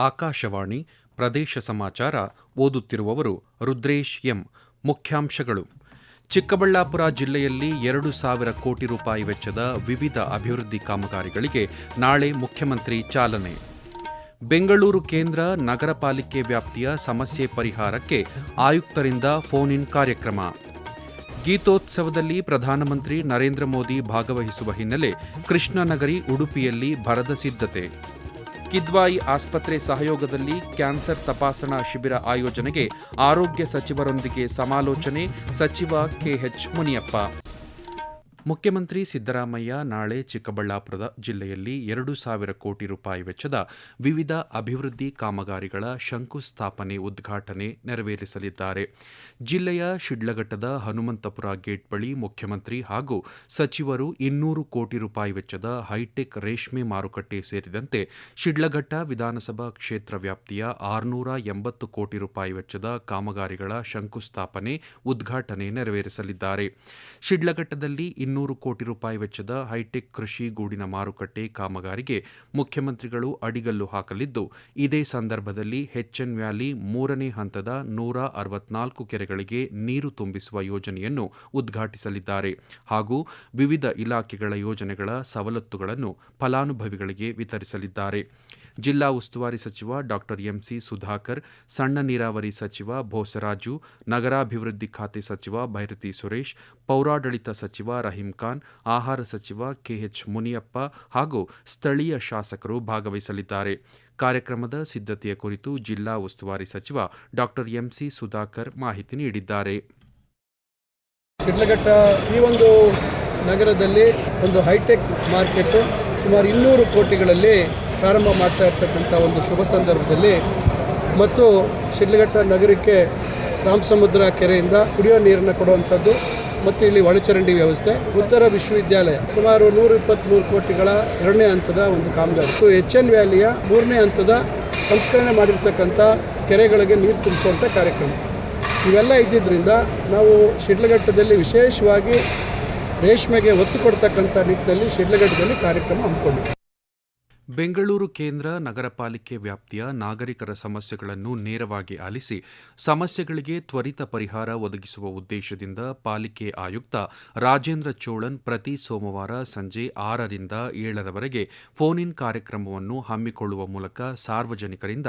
ಆಕಾಶವಾಣಿ ಪ್ರದೇಶ ಸಮಾಚಾರ ಓದುತ್ತಿರುವವರು ರುದ್ರೇಶ್ ಎಂ. ಮುಖ್ಯಾಂಶಗಳು. ಚಿಕ್ಕಬಳ್ಳಾಪುರ ಜಿಲ್ಲೆಯಲ್ಲಿ ಎರಡು ಸಾವಿರ ಕೋಟಿ ರೂಪಾಯಿ ವೆಚ್ಚದ ವಿವಿಧ ಅಭಿವೃದ್ಧಿ ಕಾಮಗಾರಿಗಳಿಗೆ ನಾಳೆ ಮುಖ್ಯಮಂತ್ರಿ ಚಾಲನೆ. ಬೆಂಗಳೂರು ಕೇಂದ್ರ ನಗರ ಪಾಲಿಕೆ ವ್ಯಾಪ್ತಿಯ ಸಮಸ್ಯೆ ಪರಿಹಾರಕ್ಕೆ ಆಯುಕ್ತರಿಂದ ಫೋನ್ ಇನ್ ಕಾರ್ಯಕ್ರಮ. ಗೀತೋತ್ಸವದಲ್ಲಿ ಪ್ರಧಾನಮಂತ್ರಿ ನರೇಂದ್ರ ಮೋದಿ ಭಾಗವಹಿಸುವ ಹಿನ್ನೆಲೆ ಕೃಷ್ಣನಗರಿ ಉಡುಪಿಯಲ್ಲಿ ಭರದ ಸಿದ್ಧತೆ. ಕಿದ್ವಾಯಿ ಆಸ್ಪತ್ರೆ ಸಹಯೋಗದಲ್ಲಿ ಕ್ಯಾನ್ಸರ್ ತಪಾಸಣಾ ಶಿಬಿರ ಆಯೋಜನೆಗೆ ಆರೋಗ್ಯ ಸಚಿವರೊಂದಿಗೆ ಸಮಾಲೋಚನೆ ಸಚಿವ ಕೆಎಚ್ ಮುನಿಯಪ್ಪ. ಮುಖ್ಯಮಂತ್ರಿ ಸಿದ್ದರಾಮಯ್ಯ ನಾಳೆ ಚಿಕ್ಕಬಳ್ಳಾಪುರದ ಜಿಲ್ಲೆಯಲ್ಲಿ ಎರಡು ಸಾವಿರ ಕೋಟಿ ರೂಪಾಯಿ ವೆಚ್ಚದ ವಿವಿಧ ಅಭಿವೃದ್ಧಿ ಕಾಮಗಾರಿಗಳ ಶಂಕುಸ್ಥಾಪನೆ ಉದ್ಘಾಟನೆ ನೆರವೇರಿಸಲಿದ್ದಾರೆ. ಜಿಲ್ಲೆಯ ಶಿಡ್ಲಘಟ್ಟದ ಹನುಮಂತಪುರ ಗೇಟ್ ಬಳಿ ಮುಖ್ಯಮಂತ್ರಿ ಹಾಗೂ ಸಚಿವರು ಇನ್ನೂರು ಕೋಟಿ ರೂಪಾಯಿ ವೆಚ್ಚದ ಹೈಟೆಕ್ ರೇಷ್ಮೆ ಮಾರುಕಟ್ಟೆ ಸೇರಿದಂತೆ ಶಿಡ್ಲಘಟ್ಟ ವಿಧಾನಸಭಾ ಕ್ಷೇತ್ರ ವ್ಯಾಪ್ತಿಯ ಆರುನೂರ ಎಂಬತ್ತು ಕೋಟಿ ರೂಪಾಯಿ ವೆಚ್ಚದ ಕಾಮಗಾರಿಗಳ ಶಂಕುಸ್ಥಾಪನೆ ಉದ್ಘಾಟನೆ ನೆರವೇರಿಸಲಿದ್ದಾರೆ. ಶಿಡ್ಲಘಟ್ಟದಲ್ಲಿ ಇನ್ನೂರು ಕೋಟಿ ರೂಪಾಯಿ ವೆಚ್ಚದ ಹೈಟೆಕ್ ಕೃಷಿ ಗೂಡಿನ ಮಾರುಕಟ್ಟೆ ಕಾಮಗಾರಿಗೆ ಮುಖ್ಯಮಂತ್ರಿಗಳು ಅಡಿಗಲ್ಲು ಹಾಕಲಿದ್ದು, ಇದೇ ಸಂದರ್ಭದಲ್ಲಿ ಹೆಚ್ಎನ್ ವ್ಯಾಲಿ ಮೂರನೇ ಹಂತದ ನೂರ ಅರವತ್ನಾಲ್ಕು ಕೆರೆಗಳಿಗೆ ನೀರು ತುಂಬಿಸುವ ಯೋಜನೆಯನ್ನು ಉದ್ಘಾಟಿಸಲಿದ್ದಾರೆ ಹಾಗೂ ವಿವಿಧ ಇಲಾಖೆಗಳ ಯೋಜನೆಗಳ ಸವಲತ್ತುಗಳನ್ನು ಫಲಾನುಭವಿಗಳಿಗೆ ವಿತರಿಸಲಿದ್ದಾರೆ. ಜಿಲ್ಲಾ ಉಸ್ತುವಾರಿ ಸಚಿವ ಡಾಕ್ಟರ್ ಎಂಸಿ ಸುಧಾಕರ್, ಸಣ್ಣ ನೀರಾವರಿ ಸಚಿವ ಭೋಸರಾಜು, ನಗರಾಭಿವೃದ್ಧಿ ಖಾತೆ ಸಚಿವ ಭೈರತಿ ಸುರೇಶ್, ಪೌರಾಡಳಿತ ಸಚಿವ ರಹೀಂ ಖಾನ್, ಆಹಾರ ಸಚಿವ ಕೆಎಚ್ ಮುನಿಯಪ್ಪ ಹಾಗೂ ಸ್ಥಳೀಯ ಶಾಸಕರು ಭಾಗವಹಿಸಲಿದ್ದಾರೆ. ಕಾರ್ಯಕ್ರಮದ ಸಿದ್ಧತೆಯ ಕುರಿತು ಜಿಲ್ಲಾ ಉಸ್ತುವಾರಿ ಸಚಿವ ಡಾಕ್ಟರ್ ಎಂಸಿ ಸುಧಾಕರ್ ಮಾಹಿತಿ ನೀಡಿದ್ದಾರೆ. ಶಿಡ್ಲಘಟ್ಟ ಈ ಒಂದು ನಗರದಲ್ಲಿ ಒಂದು ಹೈಟೆಕ್ ಮಾರ್ಕೆಟ್ ಸುಮಾರು ಇನ್ನೂರು ಕೋಟಿಗಳಲ್ಲಿ ಪ್ರಾರಂಭ ಮಾಡ್ತಾ ಇರ್ತಕ್ಕಂಥ ಒಂದು ಶುಭ ಸಂದರ್ಭದಲ್ಲಿ ಮತ್ತು ಶಿಡ್ಲಘಟ್ಟ ನಗರಕ್ಕೆ ರಾಮಸಮುದ್ರ ಕೆರೆಯಿಂದ ಕುಡಿಯೋ ನೀರನ್ನು ಕೊಡುವಂಥದ್ದು ಮತ್ತು ಇಲ್ಲಿ ಒಳಚರಂಡಿ ವ್ಯವಸ್ಥೆ, ಉತ್ತರ ವಿಶ್ವವಿದ್ಯಾಲಯ. ಸುಮಾರು ನೂರ ಇಪ್ಪತ್ತ್ಮೂರು ಕೋಟಿಗಳ ಎರಡನೇ ಹಂತದ ಒಂದು ಕಾಮಗಾರಿ. ಎಚ್ ಎನ್ ವ್ಯಾಲಿಯ ಮೂರನೇ ಹಂತದ ಸಂಸ್ಕರಣೆ ಮಾಡಿರ್ತಕ್ಕಂಥ ಕೆರೆಗಳಿಗೆ ನೀರು ತುಂಬಿಸುವಂಥ ಕಾರ್ಯಕ್ರಮ. ಇವೆಲ್ಲ ಇದ್ದಿದ್ದರಿಂದ ನಾವು ಶಿಡ್ಲಘಟ್ಟದಲ್ಲಿ ವಿಶೇಷವಾಗಿ ರೇಷ್ಮೆಗೆ ಒತ್ತು ಕೊಡ್ತಕ್ಕಂಥ ನಿಟ್ಟಿನಲ್ಲಿ ಶಿಡ್ಲಘಟ್ಟದಲ್ಲಿ ಕಾರ್ಯಕ್ರಮ ಹಮ್ಮಿಕೊಂಡಿದ್ದೀವಿ ಬೆಂಗಳೂರು ಕೇಂದ್ರ ನಗರ ಪಾಲಿಕೆ ವ್ಯಾಪ್ತಿಯ ನಾಗರಿಕರ ಸಮಸ್ಯೆಗಳನ್ನು ನೇರವಾಗಿ ಆಲಿಸಿ ಸಮಸ್ಯೆಗಳಿಗೆ ತ್ವರಿತ ಪರಿಹಾರ ಒದಗಿಸುವ ಉದ್ದೇಶದಿಂದ ಪಾಲಿಕೆ ಆಯುಕ್ತ ರಾಜೇಂದ್ರ ಚೋಳನ್ ಪ್ರತಿ ಸೋಮವಾರ ಸಂಜೆ ಆರರಿಂದ ಏಳರವರೆಗೆ ಫೋನ್ ಇನ್ ಕಾರ್ಯಕ್ರಮವನ್ನು ಹಮ್ಮಿಕೊಳ್ಳುವ ಮೂಲಕ ಸಾರ್ವಜನಿಕರಿಂದ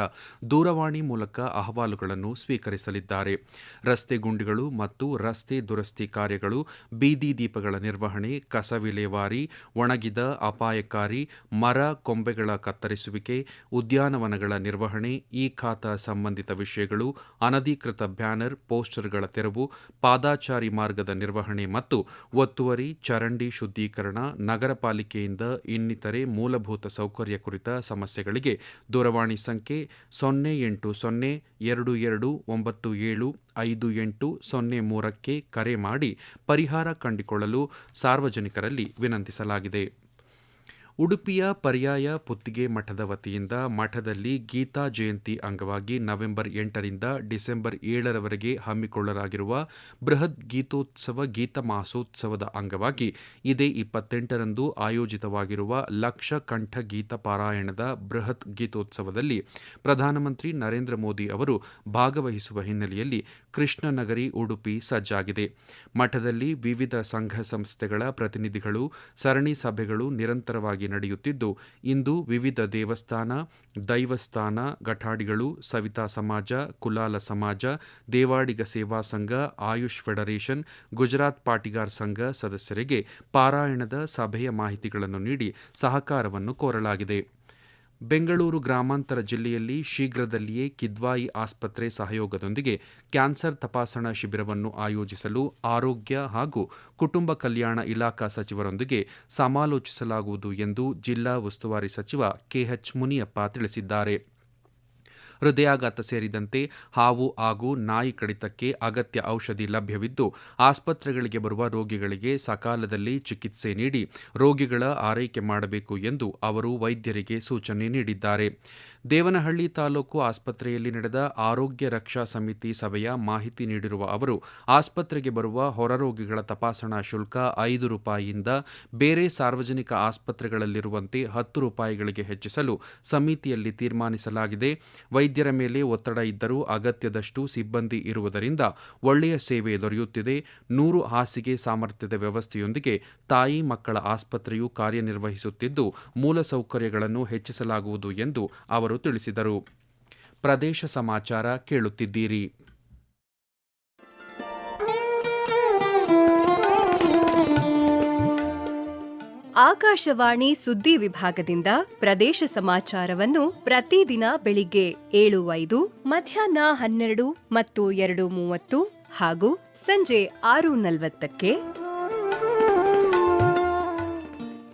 ದೂರವಾಣಿ ಮೂಲಕ ಅಹವಾಲುಗಳನ್ನು ಸ್ವೀಕರಿಸಲಿದ್ದಾರೆ. ರಸ್ತೆ ಗುಂಡಿಗಳು ಮತ್ತು ರಸ್ತೆ ದುರಸ್ತಿ ಕಾರ್ಯಗಳು, ಬೀದಿ ದೀಪಗಳ ನಿರ್ವಹಣೆ ಕಸ ವಿಲೇವಾರಿ ಒಣಗಿದ ಅಪಾಯಕಾರಿ, ಮರ ಕೊಂಬೆಗಳ ಕತ್ತರಿಸುವಿಕೆ, ಉದ್ಯಾನವನಗಳ ನಿರ್ವಹಣೆ, ಈ ಖಾತ ಸಂಬಂಧಿತ ವಿಷಯಗಳು, ಅನಧಿಕೃತ ಬ್ಯಾನರ್, ಪೋಸ್ಟರ್ಗಳ ತೆರವು, ಪಾದಾಚಾರಿ ಮಾರ್ಗದ ನಿರ್ವಹಣೆ ಮತ್ತು ಒತ್ತುವರಿ, ಚರಂಡಿ ಶುದ್ಧೀಕರಣ, ನಗರ ಪಾಲಿಕೆಯಿಂದ ಇನ್ನಿತರೆ ಮೂಲಭೂತ ಸೌಕರ್ಯ ಕುರಿತ ಸಮಸ್ಯೆಗಳಿಗೆ ದೂರವಾಣಿ ಸಂಖ್ಯೆ ಸೊನ್ನೆ ಎಂಟು ಸೊನ್ನೆ ಎರಡು ಎರಡು ಒಂಬತ್ತು ಏಳು ಐದು ಎಂಟು ಸೊನ್ನೆ ಮೂರಕ್ಕೆ ಕರೆ ಮಾಡಿ ಪರಿಹಾರ ಕಂಡುಕೊಳ್ಳಲು ಸಾರ್ವಜನಿಕರಲ್ಲಿ ವಿನಂತಿಸಲಾಗಿದೆ. ಉಡುಪಿಯ ಪರ್ಯಾಯ ಪುತ್ತಿಗೆ ಮಠದ ವತಿಯಿಂದ ಮಠದಲ್ಲಿ ಗೀತಾ ಜಯಂತಿ ಅಂಗವಾಗಿ ನವೆಂಬರ್ ಎಂಟರಿಂದ ಡಿಸೆಂಬರ್ ಏಳರವರೆಗೆ ಹಮ್ಮಿಕೊಳ್ಳಲಾಗಿರುವ ಬೃಹತ್ ಗೀತೋತ್ಸವ ಗೀತ ಮಾಸೋತ್ಸವದ ಅಂಗವಾಗಿ ಇದೇ ಇಪ್ಪತ್ತೆಂಟರಂದು ಆಯೋಜಿತವಾಗಿರುವ ಲಕ್ಷ ಕಂಠ ಗೀತ ಪಾರಾಯಣದ ಬೃಹತ್ ಗೀತೋತ್ಸವದಲ್ಲಿ ಪ್ರಧಾನಮಂತ್ರಿ ನರೇಂದ್ರ ಮೋದಿ ಅವರು ಭಾಗವಹಿಸುವ ಹಿನ್ನೆಲೆಯಲ್ಲಿ ಕೃಷ್ಣನಗರಿ ಉಡುಪಿ ಸಜ್ಜಾಗಿದೆ. ಮಠದಲ್ಲಿ ವಿವಿಧ ಸಂಘ ಸಂಸ್ಥೆಗಳ ಪ್ರತಿನಿಧಿಗಳು, ಸರಣಿ ಸಭೆಗಳು ನಿರಂತರವಾಗಿ ನಡೆಯುತ್ತಿದ್ದು, ಇಂದು ವಿವಿಧ ದೇವಸ್ಥಾನ, ದೈವಸ್ಥಾನ, ಘಟಾಡಿಗಳು, ಸವಿತಾ ಸಮಾಜ, ಕುಲಾಲ ಸಮಾಜ, ದೇವಾಡಿಗ ಸೇವಾ ಸಂಘ, ಆಯುಷ್ ಫೆಡರೇಷನ್, ಗುಜರಾತ್ ಪಾಟಿಗಾರ್ ಸಂಘ ಸದಸ್ಯರಿಗೆ ಪಾರಾಯಣದ ಸಭೆಯ ಮಾಹಿತಿಗಳನ್ನು ನೀಡಿ ಸಹಕಾರವನ್ನು ಕೋರಲಾಗಿದೆ. ಬೆಂಗಳೂರು ಗ್ರಾಮಾಂತರ ಜಿಲ್ಲೆಯಲ್ಲಿ ಶೀಘ್ರದಲ್ಲಿಯೇ ಕಿದ್ವಾಯಿ ಆಸ್ಪತ್ರೆ ಸಹಯೋಗದೊಂದಿಗೆ ಕ್ಯಾನ್ಸರ್ ತಪಾಸಣಾ ಶಿಬಿರವನ್ನು ಆಯೋಜಿಸಲು ಆರೋಗ್ಯ ಹಾಗೂ ಕುಟುಂಬ ಕಲ್ಯಾಣ ಇಲಾಖಾ ಸಚಿವರೊಂದಿಗೆ ಸಮಾಲೋಚಿಸಲಾಗುವುದು ಎಂದು ಜಿಲ್ಲಾ ಉಸ್ತುವಾರಿ ಸಚಿವ ಕೆಎಚ್ ಮುನಿಯಪ್ಪ ತಿಳಿಸಿದ್ದಾರೆ. ಹೃದಯಾಘಾತ ಸೇರಿದಂತೆ ಹಾವು ಹಾಗೂ ನಾಯಿ ಕಡಿತಕ್ಕೆ ಅಗತ್ಯ ಔಷಧಿ ಲಭ್ಯವಿದ್ದು, ಆಸ್ಪತ್ರೆಗಳಿಗೆ ಬರುವ ರೋಗಿಗಳಿಗೆ ಸಕಾಲದಲ್ಲಿ ಚಿಕಿತ್ಸೆ ನೀಡಿ ರೋಗಿಗಳ ಆರೈಕೆ ಮಾಡಬೇಕು ಎಂದು ಅವರು ವೈದ್ಯರಿಗೆ ಸೂಚನೆ ನೀಡಿದ್ದಾರೆ. ದೇವನಹಳ್ಳಿ ತಾಲೂಕು ಆಸ್ಪತ್ರೆಯಲ್ಲಿ ನಡೆದ ಆರೋಗ್ಯ ರಕ್ಷಾ ಸಮಿತಿ ಸಭೆಯ ಮಾಹಿತಿ ನೀಡಿರುವ ಅವರು, ಆಸ್ಪತ್ರೆಗೆ ಬರುವ ಹೊರರೋಗಿಗಳ ತಪಾಸಣಾ ಶುಲ್ಕ ಐದು ರೂಪಾಯಿಯಿಂದ ಬೇರೆ ಸಾರ್ವಜನಿಕ ಆಸ್ಪತ್ರೆಗಳಲ್ಲಿರುವಂತೆ ಹತ್ತು ರೂಪಾಯಿಗಳಿಗೆ ಹೆಚ್ಚಿಸಲು ಸಮಿತಿಯಲ್ಲಿ ತೀರ್ಮಾನಿಸಲಾಗಿದೆ. ವೈದ್ಯರ ಮೇಲೆ ಒತ್ತಡ ಇದ್ದರೂ ಅಗತ್ಯದಷ್ಟು ಸಿಬ್ಬಂದಿ ಇರುವುದರಿಂದ ಒಳ್ಳೆಯ ಸೇವೆ ದೊರೆಯುತ್ತಿದೆ. ನೂರು ಹಾಸಿಗೆ ಸಾಮರ್ಥ್ಯದ ವ್ಯವಸ್ಥೆಯೊಂದಿಗೆ ತಾಯಿ ಮಕ್ಕಳ ಆಸ್ಪತ್ರೆಯು ಕಾರ್ಯನಿರ್ವಹಿಸುತ್ತಿದ್ದು, ಮೂಲಸೌಕರ್ಯಗಳನ್ನು ಹೆಚ್ಚಿಸಲಾಗುವುದು ಎಂದು ಅವರು ತಿಳಿಸಿದರು. ಪ್ರದೇಶ ಸಮಾಚಾರ ಕೇಳುತ್ತಿದ್ದೀರಿ. ಆಕಾಶವಾಣಿ ಸುದ್ದಿ ವಿಭಾಗದಿಂದ ಪ್ರದೇಶ ಸಮಾಚಾರವನ್ನು ಪ್ರತಿದಿನ ಬೆಳಿಗ್ಗೆ ಏಳು ಐದು ಮಧ್ಯಾಹ್ನ ಹನ್ನೆರಡು ಮತ್ತು ಎರಡು ಮೂವತ್ತು ಹಾಗೂ ಸಂಜೆ ಆರು ನಲವತ್ತಕ್ಕೆ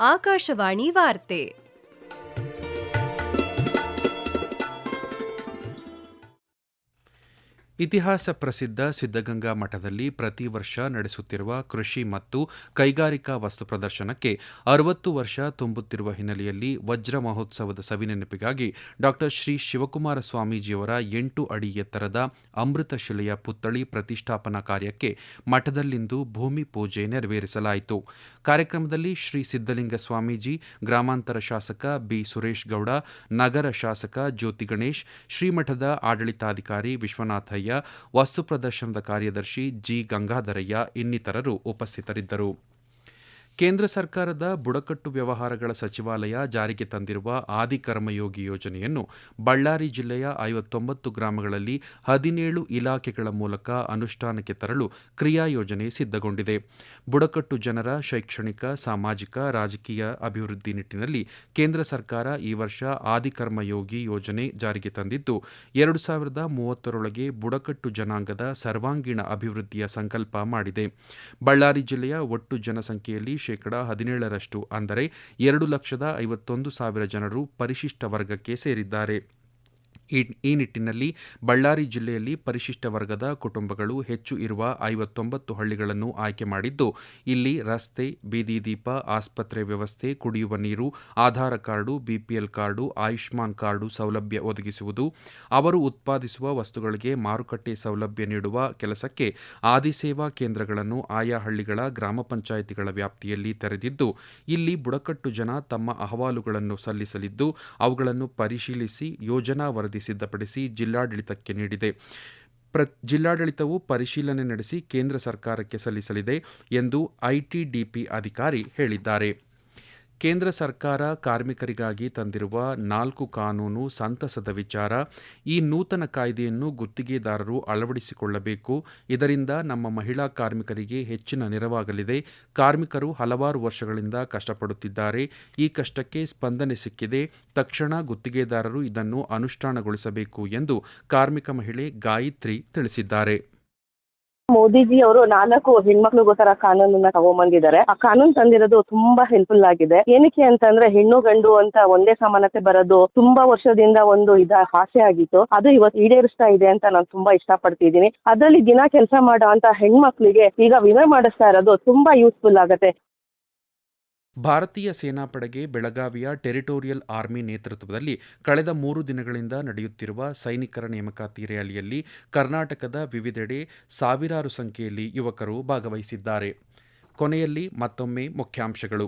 ಆಕಾಶವಾಣಿ ವಾರ್ತೆ ಇತಿಹಾಸ ಪ್ರಸಿದ್ಧ ಸಿದ್ಧಗಂಗಾ ಮಠದಲ್ಲಿ ಪ್ರತಿ ವರ್ಷ ನಡೆಸುತ್ತಿರುವ ಕೃಷಿ ಮತ್ತು ಕೈಗಾರಿಕಾ ವಸ್ತು ಪ್ರದರ್ಶನಕ್ಕೆ ಅರವತ್ತು ವರ್ಷ ತುಂಬುತ್ತಿರುವ ಹಿನ್ನೆಲೆಯಲ್ಲಿ ವಜ್ರ ಮಹೋತ್ಸವದ ಸವಿನೆನಪಿಗಾಗಿ ಡಾಕ್ಟರ್ ಶ್ರೀ ಶಿವಕುಮಾರ ಸ್ವಾಮೀಜಿಯವರ ಎಂಟು ಅಡಿ ಎತ್ತರದ ಅಮೃತ ಶಿಲೆಯ ಪುತ್ಥಳಿ ಪ್ರತಿಷ್ಠಾಪನಾ ಕಾರ್ಯಕ್ಕೆ ಮಠದಲ್ಲಿಂದು ಭೂಮಿ ಪೂಜೆ ನೆರವೇರಿಸಲಾಯಿತು. ಕಾರ್ಯಕ್ರಮದಲ್ಲಿ ಶ್ರೀ ಸಿದ್ದಲಿಂಗ ಸ್ವಾಮೀಜಿ, ಗ್ರಾಮಾಂತರ ಶಾಸಕ ಬಿ. ಸುರೇಶ್ ಗೌಡ, ನಗರ ಶಾಸಕ ಜ್ಯೋತಿ ಗಣೇಶ್, ಶ್ರೀಮಠದ ಆಡಳಿತಾಧಿಕಾರಿ ವಿಶ್ವನಾಥಯ್ಯ ವಸ್ತು ಪ್ರದರ್ಶನದ ಕಾರ್ಯದರ್ಶಿ ಜಿ. ಗಂಗಾಧರಯ್ಯ ಇನ್ನಿತರರು ಉಪಸ್ಥಿತರಿದ್ದರು. ಕೇಂದ್ರ ಸರ್ಕಾರದ ಬುಡಕಟ್ಟು ವ್ಯವಹಾರಗಳ ಸಚಿವಾಲಯ ಜಾರಿಗೆ ತಂದಿರುವ ಆದಿ ಕರ್ಮಯೋಗಿ ಯೋಜನೆಯನ್ನು ಬಳ್ಳಾರಿ ಜಿಲ್ಲೆಯ ಐವತ್ತೊಂಬತ್ತು ಗ್ರಾಮಗಳಲ್ಲಿ ಹದಿನೇಳು ಇಲಾಖೆಗಳ ಮೂಲಕ ಅನುಷ್ಠಾನಕ್ಕೆ ತರಲು ಕ್ರಿಯಾ ಯೋಜನೆ ಸಿದ್ಧಗೊಂಡಿದೆ. ಬುಡಕಟ್ಟು ಜನರ ಶೈಕ್ಷಣಿಕ, ಸಾಮಾಜಿಕ, ರಾಜಕೀಯ ಅಭಿವೃದ್ಧಿ ನಿಟ್ಟಿನಲ್ಲಿ ಕೇಂದ್ರ ಸರ್ಕಾರ ಈ ವರ್ಷ ಆದಿ ಕರ್ಮಯೋಗಿ ಯೋಜನೆ ಜಾರಿಗೆ ತಂದಿದ್ದು, ಎರಡು ಸಾವಿರದ ಮೂವತ್ತರೊಳಗೆ ಬುಡಕಟ್ಟು ಜನಾಂಗದ ಸರ್ವಾಂಗೀಣ ಅಭಿವೃದ್ಧಿಯ ಸಂಕಲ್ಪ ಮಾಡಿದೆ. ಬಳ್ಳಾರಿ ಜಿಲ್ಲೆಯ ಒಟ್ಟು ಜನಸಂಖ್ಯೆಯಲ್ಲಿ ಶೇಕಡಾ ಹದಿನೇಳರಷ್ಟು ಅಂದರೆ ಎರಡು ಲಕ್ಷದ ಐವತ್ತೊಂದು ಸಾವಿರ ಜನರು ಪರಿಶಿಷ್ಟ ವರ್ಗಕ್ಕೆ ಸೇರಿದ್ದಾರೆ. ಈ ನಿಟ್ಟಿನಲ್ಲಿ ಬಳ್ಳಾರಿ ಜಿಲ್ಲೆಯಲ್ಲಿ ಪರಿಶಿಷ್ಟ ವರ್ಗದ ಕುಟುಂಬಗಳು ಹೆಚ್ಚು ಇರುವ ಐವತ್ತೊಂಬತ್ತು ಹಳ್ಳಿಗಳನ್ನು ಆಯ್ಕೆ ಮಾಡಿದ್ದು, ಇಲ್ಲಿ ರಸ್ತೆ, ಬೀದಿ ದೀಪ, ಆಸ್ಪತ್ರೆ ವ್ಯವಸ್ಥೆ, ಕುಡಿಯುವ ನೀರು, Aadhaar card BPL card, Ayushman card ಸೌಲಭ್ಯ ಒದಗಿಸುವುದು. ಅವರು ಉತ್ಪಾದಿಸುವ ವಸ್ತುಗಳಿಗೆ ಮಾರುಕಟ್ಟೆ ಸೌಲಭ್ಯ ನೀಡುವ ಕೆಲಸಕ್ಕೆ ಆದಿಸೇವಾ ಕೇಂದ್ರಗಳನ್ನು ಆಯಾ ಹಳ್ಳಿಗಳ ಗ್ರಾಮ ಪಂಚಾಯಿತಿಗಳ ವ್ಯಾಪ್ತಿಯಲ್ಲಿ ತೆರೆದಿದ್ದು, ಇಲ್ಲಿ ಬುಡಕಟ್ಟು ಜನ ತಮ್ಮ ಅಹವಾಲುಗಳನ್ನು ಸಲ್ಲಿಸಲಿದ್ದು, ಅವುಗಳನ್ನು ಪರಿಶೀಲಿಸಿ ಯೋಜನಾ ವರದಿ ಸಿದ್ಧಪಡಿಸಿ ಜಿಲ್ಲಾಡಳಿತಕ್ಕೆ ನೀಡಿದೆ. ಪ್ರ ಜಿಲ್ಲಾಡಳಿತವು ಪರಿಶೀಲನೆ ನಡೆಸಿ ಕೇಂದ್ರ ಸರ್ಕಾರಕ್ಕೆ ಸಲ್ಲಿಸಲಿದೆ ಎಂದು ಐಟಿಡಿಪಿ ಅಧಿಕಾರಿ ಹೇಳಿದ್ದಾರೆ. ಕೇಂದ್ರ ಸರ್ಕಾರ ಕಾರ್ಮಿಕರಿಗಾಗಿ ತಂದಿರುವ ನಾಲ್ಕು ಕಾನೂನು ಸಂತಸದ ವಿಚಾರ, ಈ ನೂತನ ಕಾಯ್ದೆಯನ್ನು ಗುತ್ತಿಗೆದಾರರು ಅಳವಡಿಸಿಕೊಳ್ಳಬೇಕು. ಇದರಿಂದ ನಮ್ಮ ಮಹಿಳಾ ಕಾರ್ಮಿಕರಿಗೆ ಹೆಚ್ಚಿನ ನೆರವಾಗಲಿದೆ. ಕಾರ್ಮಿಕರು ಹಲವಾರು ವರ್ಷಗಳಿಂದ ಕಷ್ಟಪಡುತ್ತಿದ್ದಾರೆ. ಈ ಕಷ್ಟಕ್ಕೆ ಸ್ಪಂದನೆ ಸಿಕ್ಕಿದೆ. ತಕ್ಷಣ ಗುತ್ತಿಗೆದಾರರು ಇದನ್ನು ಅನುಷ್ಠಾನಗೊಳಿಸಬೇಕು ಎಂದು ಕಾರ್ಮಿಕ ಮಹಿಳೆ ಗಾಯತ್ರಿ ತಿಳಿಸಿದ್ದಾರೆ. ಮೋದಿಜಿ ಅವರು ನಾಲ್ಕು ಹೆಣ್ಮಕ್ಳಿಗೋಸ್ಕರ ಕಾನೂನನ್ನ ತಗೊಂಬಂದಿದ್ದಾರೆ. ಆ ಕಾನೂನು ತಂದಿರೋದು ತುಂಬಾ ಹೆಲ್ಪ್ಫುಲ್ ಆಗಿದೆ. ಏನಕ್ಕೆ ಅಂತಂದ್ರೆ ಹೆಣ್ಣು ಗಂಡು ಅಂತ ಒಂದೇ ಸಮಾನತೆ ಬರೋದು ತುಂಬಾ ವರ್ಷದಿಂದ ಒಂದು ಇದ ಆಸೆ ಆಗಿತ್ತು. ಅದು ಇವತ್ತು ಈಡೇರಿಸ್ತಾ ಇದೆ ಅಂತ ನಾನು ತುಂಬಾ ಇಷ್ಟಪಡ್ತಿದ್ದೀನಿ. ಅದರಲ್ಲಿ ದಿನ ಕೆಲಸ ಮಾಡೋ ಅಂತ ಹೆಣ್ಮಕ್ಳಿಗೆ ಈಗ ವಿಮೆ ಮಾಡಿಸ್ತಾ ಇರೋದು ತುಂಬಾ ಯೂಸ್ಫುಲ್ ಆಗುತ್ತೆ. ಭಾರತೀಯ ಸೇನಾಪಡೆಗೆ ಬೆಳಗಾವಿಯ ಟೆರಿಟೋರಿಯಲ್ ಆರ್ಮಿ ನೇತೃತ್ವದಲ್ಲಿ ಕಳೆದ ಮೂರು ದಿನಗಳಿಂದ ನಡೆಯುತ್ತಿರುವ ಸೈನಿಕರ ನೇಮಕಾತಿ ರ್ಯಾಲಿಯಲ್ಲಿ ಕರ್ನಾಟಕದ ವಿವಿಧೆಡೆ ಸಾವಿರಾರು ಸಂಖ್ಯೆಯಲ್ಲಿ ಯುವಕರು ಭಾಗವಹಿಸಿದ್ದಾರೆ. ಕೊನೆಯಲ್ಲಿ ಮತ್ತೊಮ್ಮೆ ಮುಖ್ಯಾಂಶಗಳು.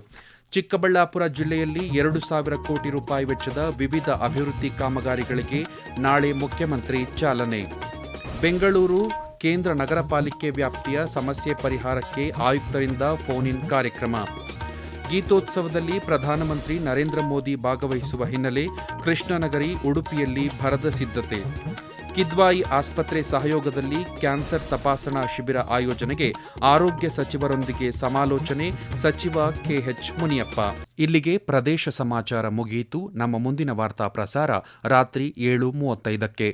ಚಿಕ್ಕಬಳ್ಳಾಪುರ ಜಿಲ್ಲೆಯಲ್ಲಿ ಎರಡು ಸಾವಿರ ಕೋಟಿ ರೂಪಾಯಿ ವೆಚ್ಚದ ವಿವಿಧ ಅಭಿವೃದ್ಧಿ ಕಾಮಗಾರಿಗಳಿಗೆ ನಾಳೆ ಮುಖ್ಯಮಂತ್ರಿ ಚಾಲನೆ. ಬೆಂಗಳೂರು ಕೇಂದ್ರ ನಗರ ಪಾಲಿಕೆ ವ್ಯಾಪ್ತಿಯ ಸಮಸ್ಯೆ ಪರಿಹಾರಕ್ಕೆ ಆಯುಕ್ತರಿಂದ ಫೋನ್ ಇನ್ ಕಾರ್ಯಕ್ರಮ. ಗೀತೋತ್ಸವದಲ್ಲಿ ಪ್ರಧಾನಮಂತ್ರಿ ನರೇಂದ್ರ ಮೋದಿ ಭಾಗವಹಿಸುವ ಹಿನ್ನೆಲೆ ಕೃಷ್ಣನಗರಿ ಉಡುಪಿಯಲ್ಲಿ ಭರದ ಸಿದ್ಧತೆ. ಕಿದ್ವಾಯಿ ಆಸ್ಪತ್ರೆ ಸಹಯೋಗದಲ್ಲಿ ಕ್ಯಾನ್ಸರ್ ತಪಾಸಣಾ ಶಿಬಿರ ಆಯೋಜನೆಗೆ ಆರೋಗ್ಯ ಸಚಿವರೊಂದಿಗೆ ಸಮಾಲೋಚನೆ, ಸಚಿವ ಕೆಎಚ್ ಮುನಿಯಪ್ಪ. ಇಲ್ಲಿಗೆ ಪ್ರದೇಶ ಸಮಾಚಾರ ಮುಗಿಯಿತು. ನಮ್ಮ ಮುಂದಿನ ವಾರ್ತಾ ಪ್ರಸಾರ ರಾತ್ರಿ ಏಳು ಮೂವತ್ತೈದಕ್ಕೆ.